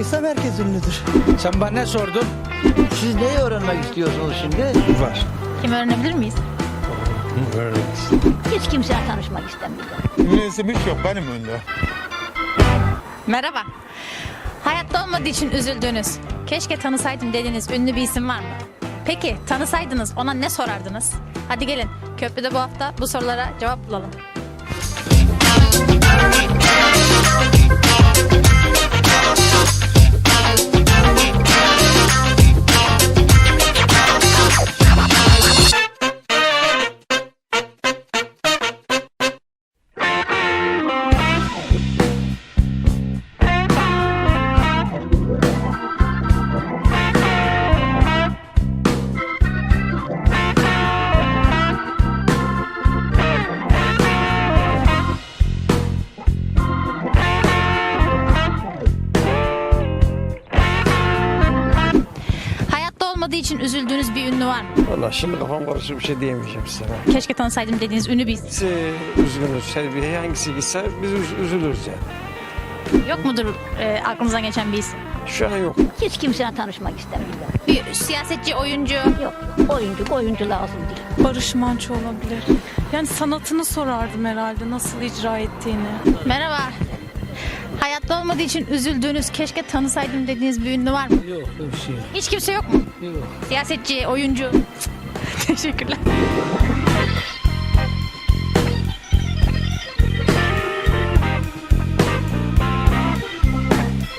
ünlüysem herkes ünlüdür. Sen bana ne sordun? Siz neyi öğrenmek istiyorsunuz şimdi? Var. Kim öğrenebilir miyiz? Öğreniriz. Hiç kimseyle tanışmak istemiyorum. Ünlüsüm hiç yok benim ünlü. Merhaba. Hayatta olmadığı için üzüldüğünüz, keşke tanısaydım dediğiniz ünlü bir isim var mı? Peki tanısaydınız ona ne sorardınız? Hadi gelin köprüde bu hafta bu sorulara cevap bulalım. İçin üzüldüğünüz bir ünlü var mı? Valla şimdi kafam karışık bir şey diyemeyeceğim size. ben. Keşke tanısaydım dediğiniz ünlü bir isim. Biz üzgünüz. Her bir hangisi gitse biz üz- üzülürüz yani. Yok mudur e, aklınızdan geçen bir isim? Şu an yok. Hiç kimseyle tanışmak istemiyorum. Bir siyasetçi, oyuncu. Yok yok. Oyuncu, oyuncu lazım değil. Barış Manço olabilir. Yani sanatını sorardım herhalde nasıl icra ettiğini. Merhaba. Hayatta olmadığı için üzüldüğünüz, keşke tanısaydım dediğiniz bir ünlü var mı? Yok öyle bir şey yok. Hiç kimse yok mu? Yok. Siyasetçi, oyuncu. Teşekkürler.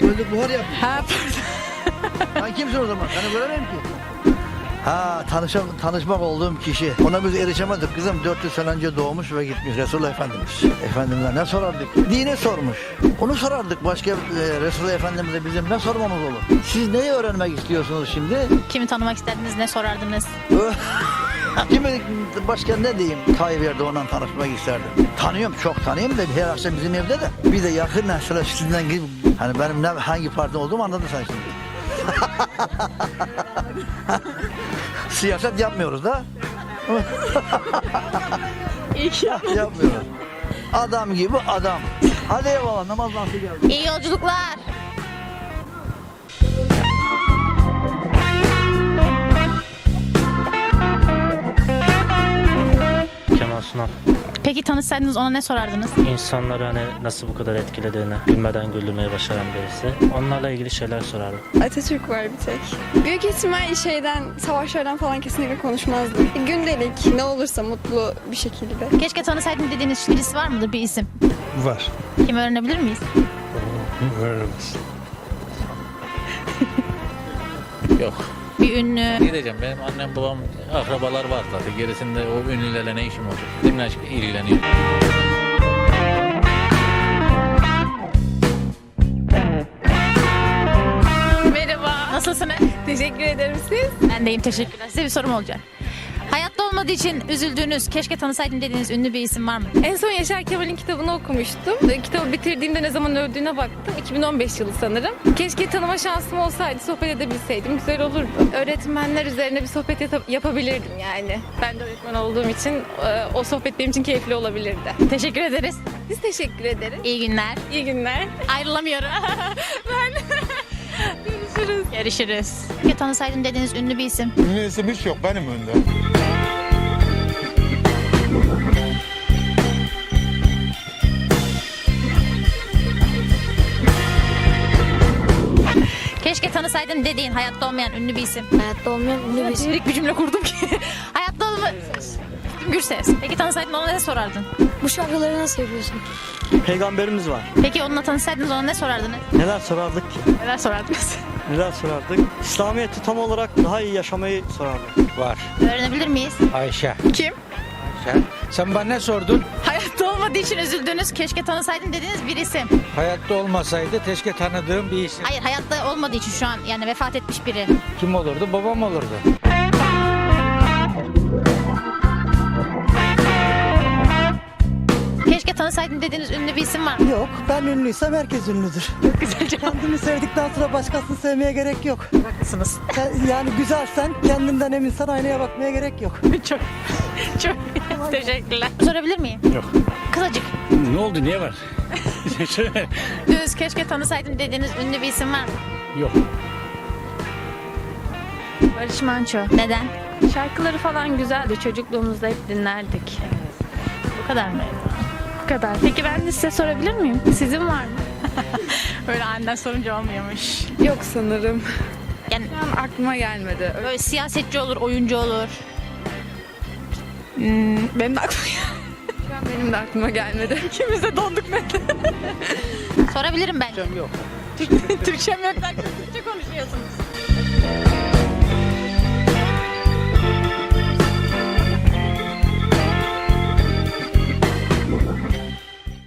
Öyle buhar yap. Ha, Sen kimsin o zaman? Seni göremem ki. Ha tanışam, tanışmak olduğum kişi. Ona biz erişemedik. Kızım 400 sene önce doğmuş ve gitmiş Resulullah Efendimiz. Efendimiz'e ne sorardık? Dine sormuş. Onu sorardık. Başka e, Resulullah Efendimiz'e bizim ne sormamız olur? Siz neyi öğrenmek istiyorsunuz şimdi? Kimi tanımak isterdiniz, ne sorardınız? Kimi başka ne diyeyim? Tayyip Erdoğan'la tanışmak isterdim. Tanıyorum, çok tanıyorum da her akşam bizim evde de. Bir de yakın sizden gibi. Hani benim ne, hangi parti olduğumu anladın sen şimdi. Siyaset yapmıyoruz da. yapmıyoruz. Adam gibi adam. Hadi eyvallah namaz nasıl geldi? İyi yolculuklar. Kemal Sunal. Peki tanışsaydınız ona ne sorardınız? İnsanları hani nasıl bu kadar etkilediğini, gülmeden güldürmeyi başaran birisi. Onlarla ilgili şeyler sorardım. Atatürk var bir tek. Büyük ihtimal şeyden, savaşlardan falan kesinlikle konuşmazdım. Gündelik ne olursa mutlu bir şekilde. Keşke tanısaydım dediğiniz birisi var mıdır bir isim? Var. Kim öğrenebilir miyiz? Öğreniriz. Yok. Bir ünlü. Gideceğim. Benim annem babam akrabalar var zaten. Gerisinde o ünlülerle ne işim olacak? Benimle ilgileniyor. Merhaba. Nasılsınız? Teşekkür ederim siz. Ben deyim teşekkürler. Size bir sorum olacak. Hayatta olmadığı için üzüldüğünüz, keşke tanısaydım dediğiniz ünlü bir isim var mı? En son Yaşar Kemal'in kitabını okumuştum. Kitabı bitirdiğimde ne zaman öldüğüne baktım. 2015 yılı sanırım. Keşke tanıma şansım olsaydı, sohbet edebilseydim. Güzel olurdu. Öğretmenler üzerine bir sohbet yata- yapabilirdim yani. Ben de öğretmen olduğum için e, o sohbet benim için keyifli olabilirdi. Teşekkür ederiz. Biz teşekkür ederiz. İyi günler. İyi günler. Ayrılamıyorum. ben. Görüşürüz. Görüşürüz. Keşke tanısaydım dediğiniz ünlü bir isim. Ünlüsüm hiç yok benim ünlü. Keşke tanısaydım dediğin hayatta olmayan ünlü bir isim. Hayatta olmayan ünlü bir Çevirik bir cümle kurdum ki. hayatta olma... Gürses. Peki tanısaydın ona ne sorardın? Bu şarkıları nasıl yapıyorsun? Peygamberimiz var. Peki onunla tanışsaydınız ona ne sorardınız? Neler sorardık ki? Neler sorardınız? Neler sorardık? İslamiyet'i tam olarak daha iyi yaşamayı sorardık. Var. Öğrenebilir miyiz? Ayşe. Kim? Ayşe. Sen bana ne sordun? Hayatta olmadığı için üzüldüğünüz, keşke tanısaydım dediğiniz bir isim. Hayatta olmasaydı keşke tanıdığım bir isim. Hayır hayatta olmadığı için şu an yani vefat etmiş biri. Kim olurdu? Babam olurdu. Keşke tanısaydım dediğiniz ünlü bir isim var mı? Yok ben ünlüysem herkes ünlüdür. Güzel cevap. Kendini sevdikten sonra başkasını sevmeye gerek yok. Haklısınız. Sen- Yani güzelsen kendinden eminsen aynaya bakmaya gerek yok. çok çok teşekkürler. Sorabilir miyim? Yok. Kısacık. Ne oldu? Niye var? Güldüğünüz, keşke tanısaydım dediğiniz ünlü bir isim var mı? Yok. Barış Manço. Neden? Şarkıları falan güzeldi. Çocukluğumuzda hep dinlerdik. Bu kadar mı? Bu kadar. Peki ben de size sorabilir miyim? Sizin var mı? Öyle aniden sorunca olmuyormuş. Yok sanırım. Yani Şu an aklıma gelmedi. böyle siyasetçi olur, oyuncu olur. Benim de aklıma benim de aklıma gelmedi. İkimiz de donduk Mete. Sorabilirim ben. Yok. Türkçem yok Türkçe konuşuyorsunuz.